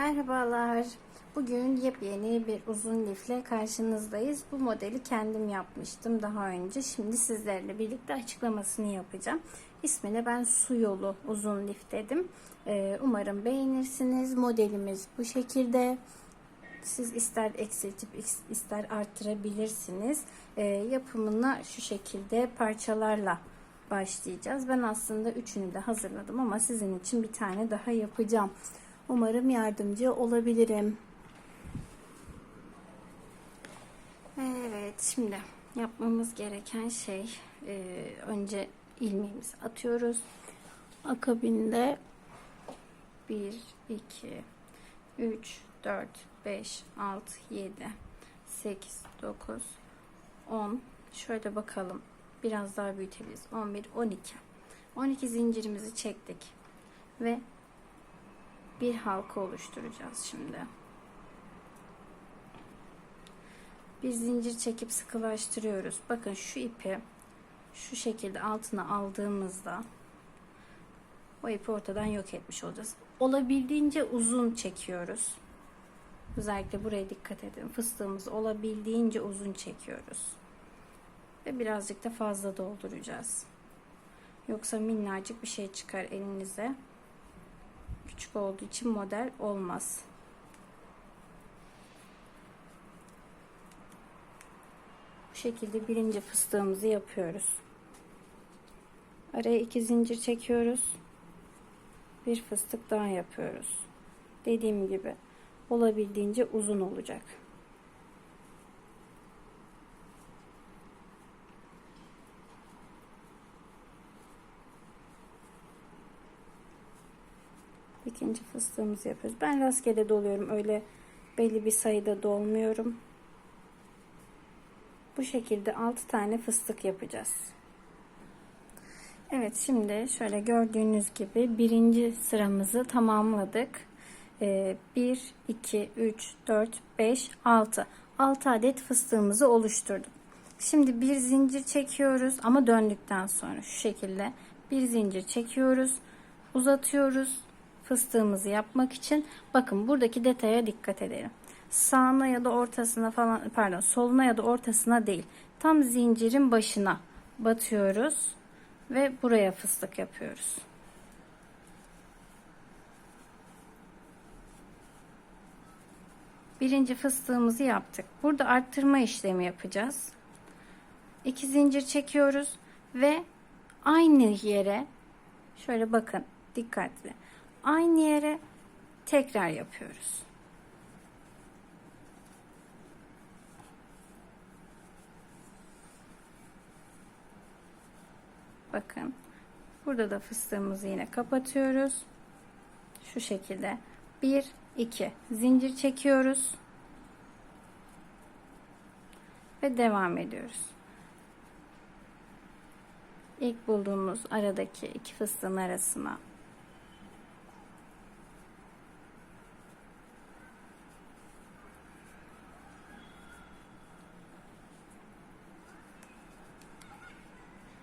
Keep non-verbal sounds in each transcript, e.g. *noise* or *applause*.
Merhabalar. Bugün yepyeni bir uzun lifle karşınızdayız. Bu modeli kendim yapmıştım daha önce. Şimdi sizlerle birlikte açıklamasını yapacağım. İsmine ben su yolu uzun lif dedim. Ee, umarım beğenirsiniz. Modelimiz bu şekilde. Siz ister eksiltip ister arttırabilirsiniz. Ee, yapımına şu şekilde parçalarla başlayacağız. Ben aslında üçünü de hazırladım ama sizin için bir tane daha yapacağım. Umarım yardımcı olabilirim. Evet, şimdi yapmamız gereken şey e, önce ilmeğimizi atıyoruz. Akabinde 1, 2, 3, 4, 5, 6, 7, 8, 9, 10. Şöyle bakalım. Biraz daha büyütebiliriz. 11, 12. 12 zincirimizi çektik. Ve bir halka oluşturacağız şimdi. Bir zincir çekip sıkılaştırıyoruz. Bakın şu ipi şu şekilde altına aldığımızda o ipi ortadan yok etmiş olacağız. Olabildiğince uzun çekiyoruz. Özellikle buraya dikkat edin. Fıstığımızı olabildiğince uzun çekiyoruz. Ve birazcık da fazla dolduracağız. Yoksa minnacık bir şey çıkar elinize küçük olduğu için model olmaz. Bu şekilde birinci fıstığımızı yapıyoruz. Araya iki zincir çekiyoruz. Bir fıstık daha yapıyoruz. Dediğim gibi olabildiğince uzun olacak. İkinci fıstığımızı yapıyoruz. Ben rastgele doluyorum. Öyle belli bir sayıda dolmuyorum. Bu şekilde 6 tane fıstık yapacağız. Evet şimdi şöyle gördüğünüz gibi birinci sıramızı tamamladık. 1, 2, 3, 4, 5, 6. 6 adet fıstığımızı oluşturduk. Şimdi bir zincir çekiyoruz ama döndükten sonra şu şekilde bir zincir çekiyoruz. Uzatıyoruz fıstığımızı yapmak için bakın buradaki detaya dikkat edelim. Sağına ya da ortasına falan pardon soluna ya da ortasına değil. Tam zincirin başına batıyoruz ve buraya fıstık yapıyoruz. Birinci fıstığımızı yaptık. Burada arttırma işlemi yapacağız. İki zincir çekiyoruz ve aynı yere şöyle bakın dikkatli aynı yere tekrar yapıyoruz. Bakın. Burada da fıstığımızı yine kapatıyoruz. Şu şekilde. 1 2 zincir çekiyoruz. Ve devam ediyoruz. İlk bulduğumuz aradaki iki fıstığın arasına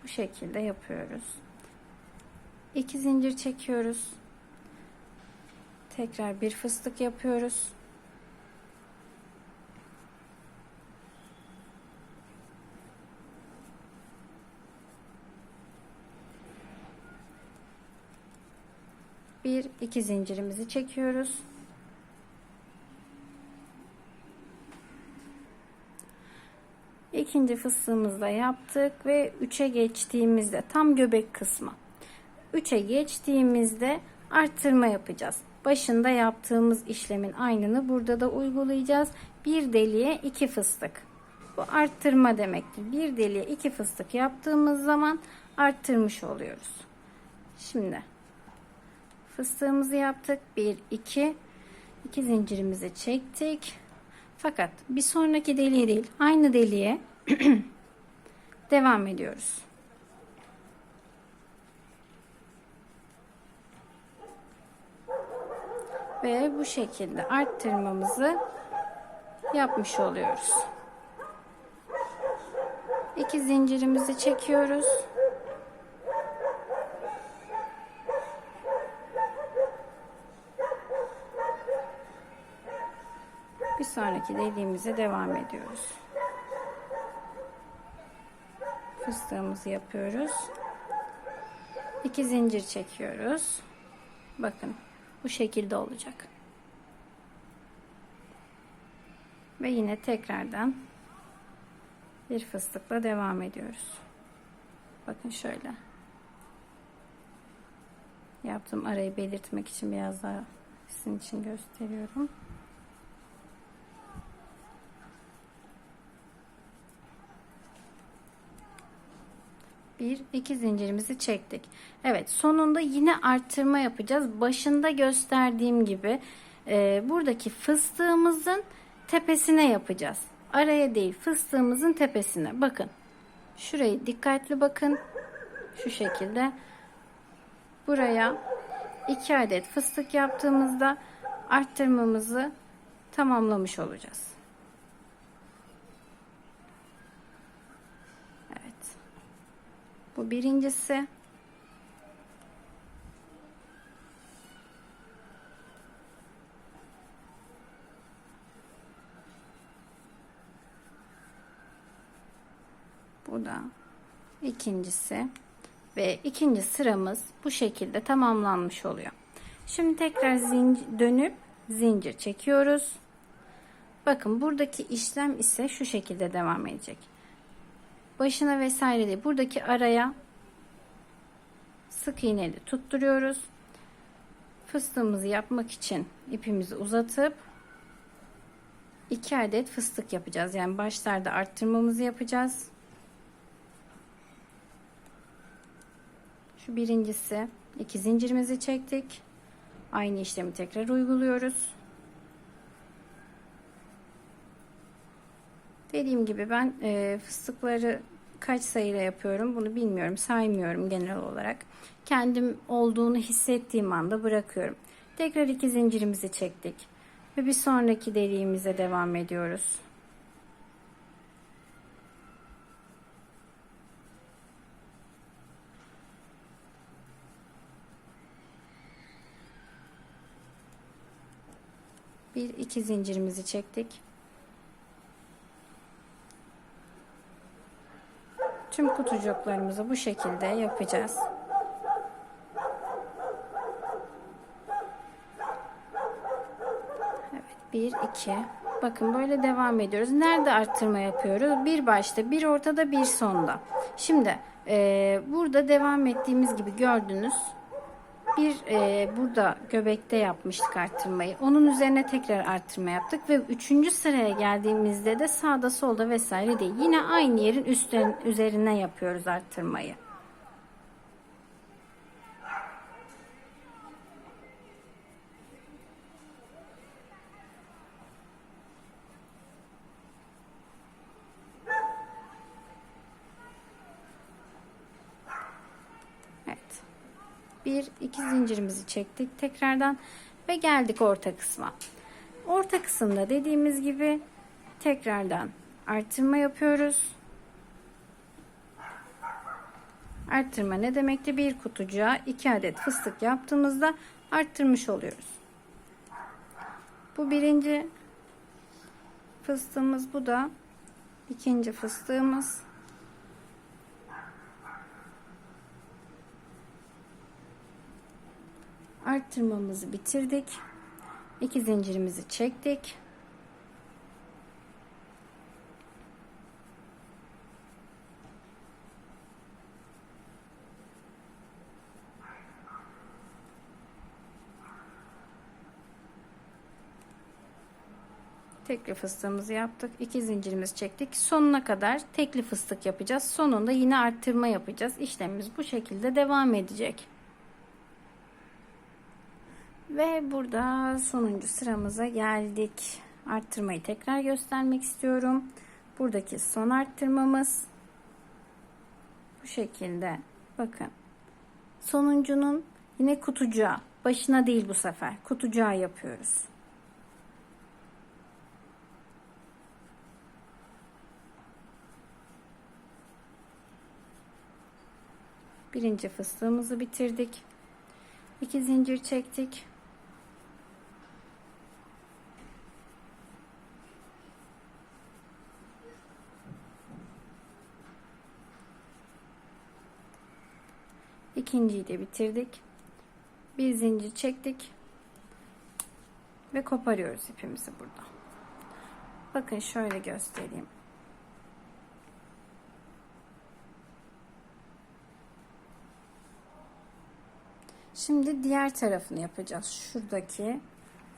bu şekilde yapıyoruz. İki zincir çekiyoruz. Tekrar bir fıstık yapıyoruz. Bir iki zincirimizi çekiyoruz. İkinci fıstığımızı da yaptık ve 3'e geçtiğimizde tam göbek kısmı 3'e geçtiğimizde arttırma yapacağız. Başında yaptığımız işlemin aynını burada da uygulayacağız. Bir deliğe iki fıstık. Bu arttırma demektir. Bir deliğe iki fıstık yaptığımız zaman arttırmış oluyoruz. Şimdi fıstığımızı yaptık. 1 2 2 zincirimizi çektik. Fakat bir sonraki deliğe değil, aynı deliğe *clears throat* devam ediyoruz. Ve bu şekilde arttırmamızı yapmış oluyoruz. İki zincirimizi çekiyoruz. Bir sonraki deliğimize devam ediyoruz. Fıstığımızı yapıyoruz. İki zincir çekiyoruz. Bakın bu şekilde olacak. Ve yine tekrardan bir fıstıkla devam ediyoruz. Bakın şöyle. Yaptığım arayı belirtmek için biraz daha sizin için gösteriyorum. Bir, iki zincirimizi çektik. Evet, sonunda yine arttırma yapacağız. Başında gösterdiğim gibi e, buradaki fıstığımızın tepesine yapacağız. Araya değil, fıstığımızın tepesine. Bakın, şurayı dikkatli bakın. Şu şekilde. Buraya iki adet fıstık yaptığımızda arttırmamızı tamamlamış olacağız. Evet. Bu birincisi. Bu da ikincisi ve ikinci sıramız bu şekilde tamamlanmış oluyor. Şimdi tekrar zincir, dönüp zincir çekiyoruz. Bakın buradaki işlem ise şu şekilde devam edecek. Başına vesaire değil. Buradaki araya sık iğneli tutturuyoruz. Fıstığımızı yapmak için ipimizi uzatıp iki adet fıstık yapacağız. Yani başlarda arttırmamızı yapacağız. Şu birincisi iki zincirimizi çektik. Aynı işlemi tekrar uyguluyoruz. Dediğim gibi ben e, fıstıkları kaç sayıyla yapıyorum bunu bilmiyorum saymıyorum genel olarak. Kendim olduğunu hissettiğim anda bırakıyorum. Tekrar iki zincirimizi çektik. Ve bir sonraki deliğimize devam ediyoruz. Bir iki zincirimizi çektik. Tüm kutucuklarımızı bu şekilde yapacağız. Evet, bir iki. Bakın böyle devam ediyoruz. Nerede arttırma yapıyoruz? Bir başta, bir ortada, bir sonda. Şimdi e, burada devam ettiğimiz gibi gördünüz bir e, burada göbekte yapmıştık arttırmayı. Onun üzerine tekrar arttırma yaptık ve üçüncü sıraya geldiğimizde de sağda solda vesaire değil. Yine aynı yerin üstün, üzerine yapıyoruz arttırmayı. Evet. Bir iki zincirimizi çektik tekrardan ve geldik orta kısma. Orta kısımda dediğimiz gibi tekrardan arttırma yapıyoruz. Arttırma ne demekti? Bir kutucuğa iki adet fıstık yaptığımızda arttırmış oluyoruz. Bu birinci fıstığımız bu da ikinci fıstığımız. Arttırmamızı bitirdik. İki zincirimizi çektik. Tekli fıstığımızı yaptık. İki zincirimizi çektik. Sonuna kadar tekli fıstık yapacağız. Sonunda yine arttırma yapacağız. İşlemimiz bu şekilde devam edecek. Ve burada sonuncu sıramıza geldik. Arttırmayı tekrar göstermek istiyorum. Buradaki son arttırmamız bu şekilde. Bakın. Sonuncunun yine kutucuğa, başına değil bu sefer. Kutucuğa yapıyoruz. Birinci fıstığımızı bitirdik. İki zincir çektik. İkinciyi de bitirdik. Bir zincir çektik. Ve koparıyoruz ipimizi burada. Bakın şöyle göstereyim. Şimdi diğer tarafını yapacağız. Şuradaki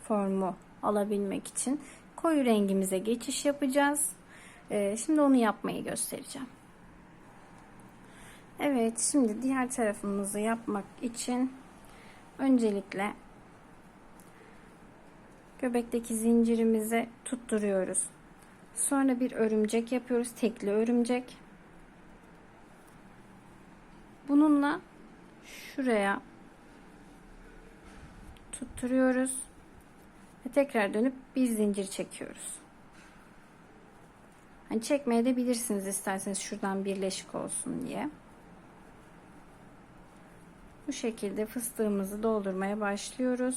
formu alabilmek için koyu rengimize geçiş yapacağız. Ee, şimdi onu yapmayı göstereceğim. Evet, şimdi diğer tarafımızı yapmak için öncelikle göbekteki zincirimizi tutturuyoruz. Sonra bir örümcek yapıyoruz. Tekli örümcek. Bununla şuraya tutturuyoruz ve tekrar dönüp bir zincir çekiyoruz. Hani çekmeye de bilirsiniz isterseniz şuradan birleşik olsun diye. Bu şekilde fıstığımızı doldurmaya başlıyoruz.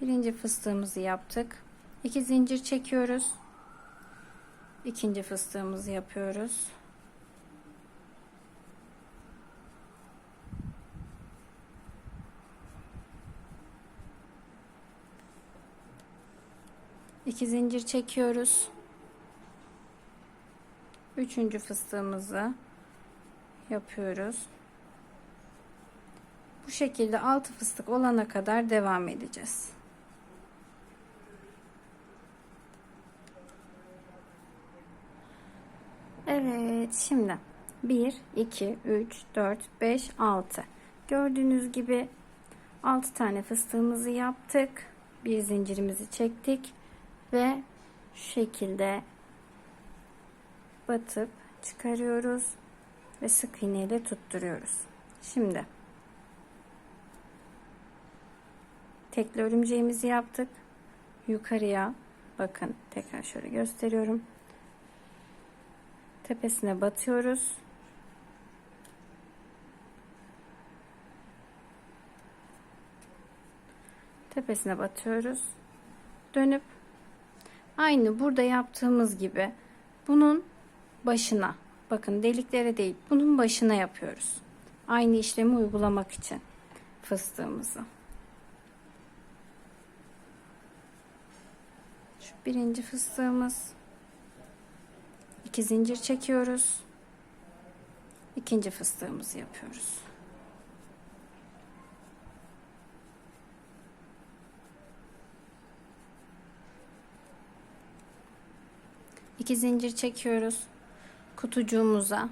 Birinci fıstığımızı yaptık. İki zincir çekiyoruz. İkinci fıstığımızı yapıyoruz. İki zincir çekiyoruz. Üçüncü fıstığımızı yapıyoruz. Bu şekilde altı fıstık olana kadar devam edeceğiz. Evet şimdi 1 2 3 4 5 6 gördüğünüz gibi 6 tane fıstığımızı yaptık bir zincirimizi çektik ve şu şekilde batıp çıkarıyoruz ve sık iğne ile tutturuyoruz şimdi tekli örümceğimizi yaptık yukarıya bakın tekrar şöyle gösteriyorum tepesine batıyoruz. Tepesine batıyoruz. Dönüp aynı burada yaptığımız gibi bunun başına bakın deliklere değil bunun başına yapıyoruz. Aynı işlemi uygulamak için fıstığımızı. Şu birinci fıstığımız 2 zincir çekiyoruz. İkinci fıstığımızı yapıyoruz. İki zincir çekiyoruz. Kutucuğumuza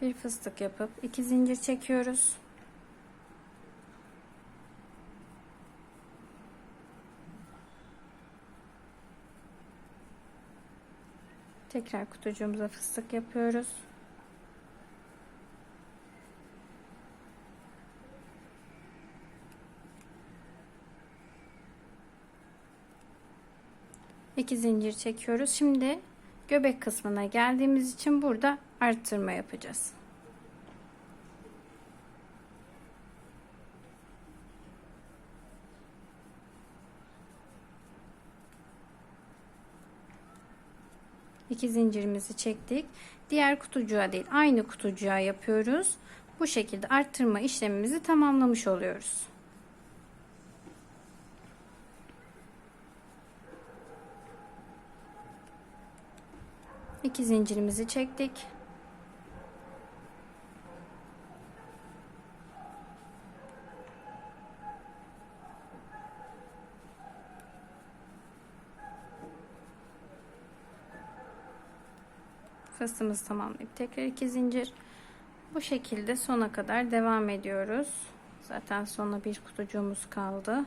bir fıstık yapıp iki zincir çekiyoruz. Tekrar kutucuğumuza fıstık yapıyoruz. İki zincir çekiyoruz. Şimdi göbek kısmına geldiğimiz için burada arttırma yapacağız. İki zincirimizi çektik. Diğer kutucuğa değil aynı kutucuğa yapıyoruz. Bu şekilde arttırma işlemimizi tamamlamış oluyoruz. İki zincirimizi çektik. Fıstığımızı tamamlayıp tekrar iki zincir. Bu şekilde sona kadar devam ediyoruz. Zaten sona bir kutucuğumuz kaldı.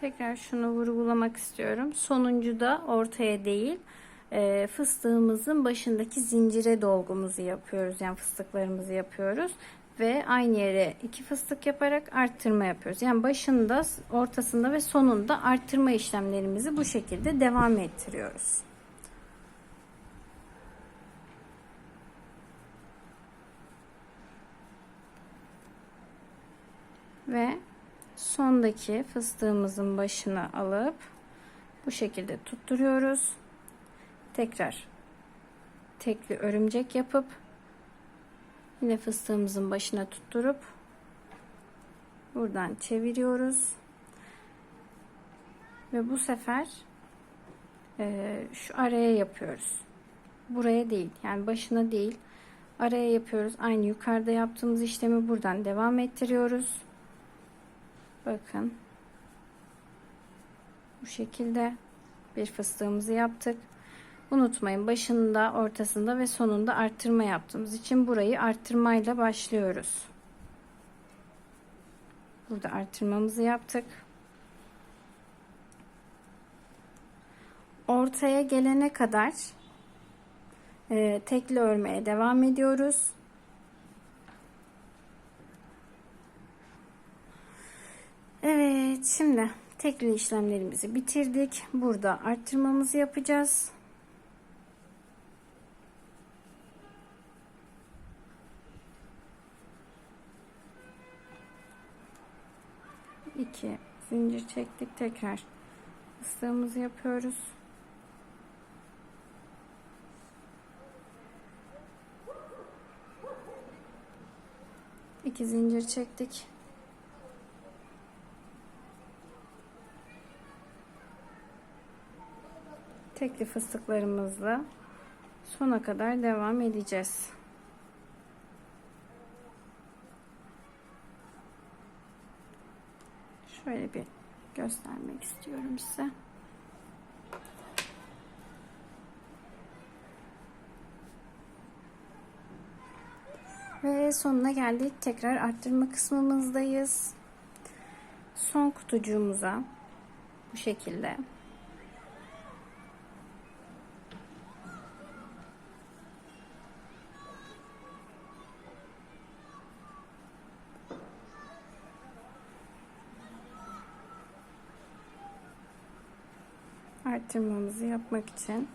Tekrar şunu vurgulamak istiyorum. Sonuncu da ortaya değil e, fıstığımızın başındaki zincire dolgumuzu yapıyoruz. Yani fıstıklarımızı yapıyoruz. Ve aynı yere iki fıstık yaparak arttırma yapıyoruz. Yani başında, ortasında ve sonunda arttırma işlemlerimizi bu şekilde devam ettiriyoruz. Ve sondaki fıstığımızın başına alıp bu şekilde tutturuyoruz. Tekrar tekli örümcek yapıp yine fıstığımızın başına tutturup buradan çeviriyoruz. Ve bu sefer e, şu araya yapıyoruz. Buraya değil yani başına değil araya yapıyoruz. Aynı yukarıda yaptığımız işlemi buradan devam ettiriyoruz. Bakın. Bu şekilde bir fıstığımızı yaptık. Unutmayın başında, ortasında ve sonunda arttırma yaptığımız için burayı arttırmayla başlıyoruz. Burada arttırmamızı yaptık. Ortaya gelene kadar e, tekli örmeye devam ediyoruz. Evet şimdi tekli işlemlerimizi bitirdik. Burada arttırmamızı yapacağız. İki zincir çektik tekrar fıstığımızı yapıyoruz. İki zincir çektik. Tekli fıstıklarımızla sona kadar devam edeceğiz. Şöyle bir göstermek istiyorum size. Ve sonuna geldik. Tekrar arttırma kısmımızdayız. Son kutucuğumuza bu şekilde arttırmamızı yapmak için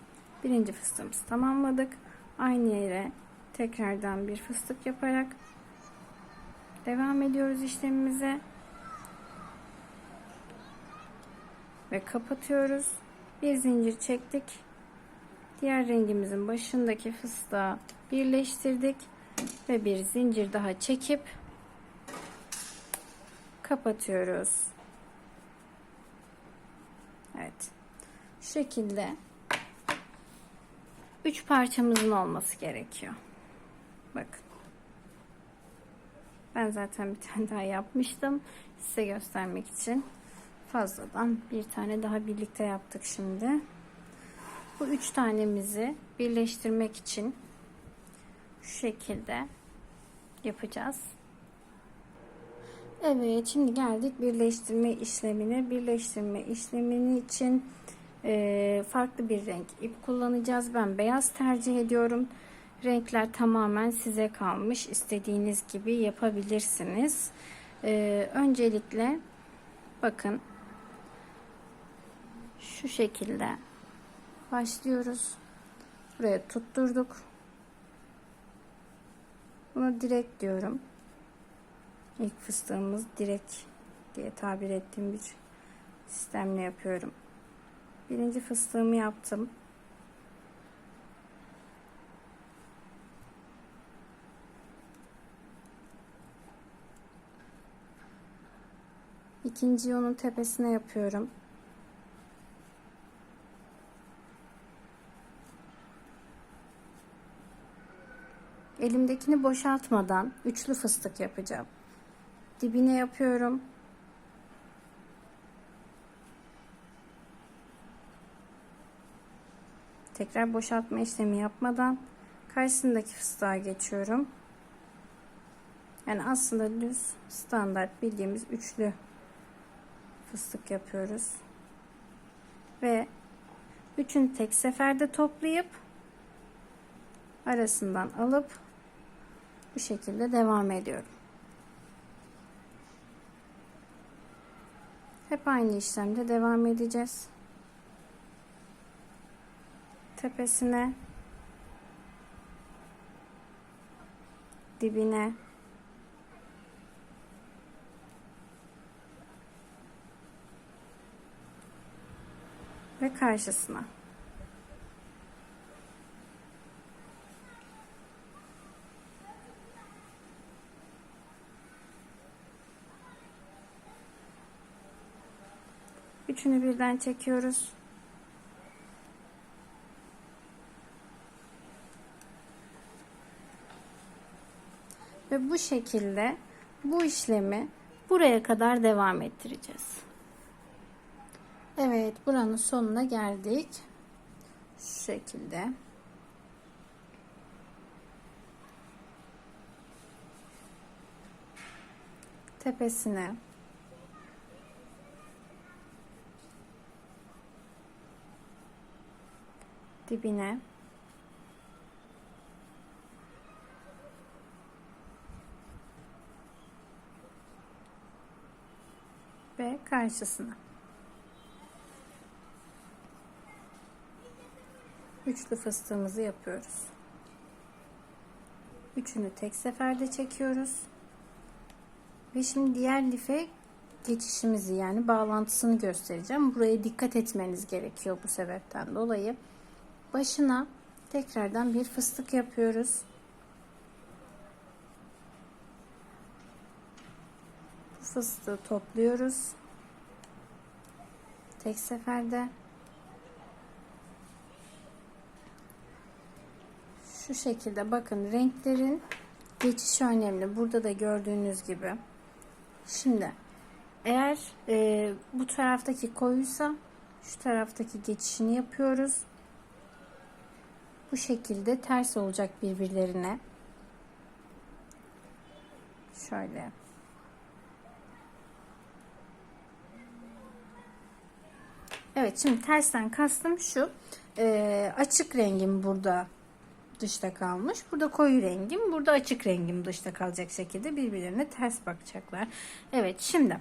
birinci fıstığımızı tamamladık. Aynı yere tekrardan bir fıstık yaparak devam ediyoruz işlemimize. Ve kapatıyoruz. Bir zincir çektik. Diğer rengimizin başındaki fıstığa birleştirdik ve bir zincir daha çekip kapatıyoruz. Evet şekilde üç parçamızın olması gerekiyor. Bakın. Ben zaten bir tane daha yapmıştım. Size göstermek için fazladan bir tane daha birlikte yaptık şimdi. Bu üç tanemizi birleştirmek için şu şekilde yapacağız. Evet şimdi geldik birleştirme işlemine. Birleştirme işlemini için e, farklı bir renk ip kullanacağız. Ben beyaz tercih ediyorum. Renkler tamamen size kalmış. İstediğiniz gibi yapabilirsiniz. E, öncelikle bakın şu şekilde başlıyoruz. Buraya tutturduk. Bunu direkt diyorum. İlk fıstığımız direkt diye tabir ettiğim bir sistemle yapıyorum. Birinci fıstığımı yaptım. İkinci onun tepesine yapıyorum. Elimdekini boşaltmadan üçlü fıstık yapacağım. Dibine yapıyorum. Tekrar boşaltma işlemi yapmadan karşısındaki fıstığa geçiyorum. Yani aslında düz standart bildiğimiz üçlü fıstık yapıyoruz. Ve üçünü tek seferde toplayıp arasından alıp bu şekilde devam ediyorum. Hep aynı işlemde devam edeceğiz. Tepesine dibine ve karşısına. Üçünü birden çekiyoruz. Bu şekilde bu işlemi buraya kadar devam ettireceğiz. Evet, buranın sonuna geldik. Şu şekilde. Tepesine dibine karşısına. Üçlü fıstığımızı yapıyoruz. Üçünü tek seferde çekiyoruz. Ve şimdi diğer life geçişimizi yani bağlantısını göstereceğim. Buraya dikkat etmeniz gerekiyor bu sebepten dolayı. Başına tekrardan bir fıstık yapıyoruz. Fıstığı topluyoruz. Tek seferde. Şu şekilde bakın renklerin geçişi önemli. Burada da gördüğünüz gibi. Şimdi eğer e, bu taraftaki koyuysa şu taraftaki geçişini yapıyoruz. Bu şekilde ters olacak birbirlerine. Şöyle. Evet şimdi tersten kastım şu. E, açık rengim burada dışta kalmış. Burada koyu rengim, burada açık rengim dışta kalacak şekilde birbirlerine ters bakacaklar. Evet şimdi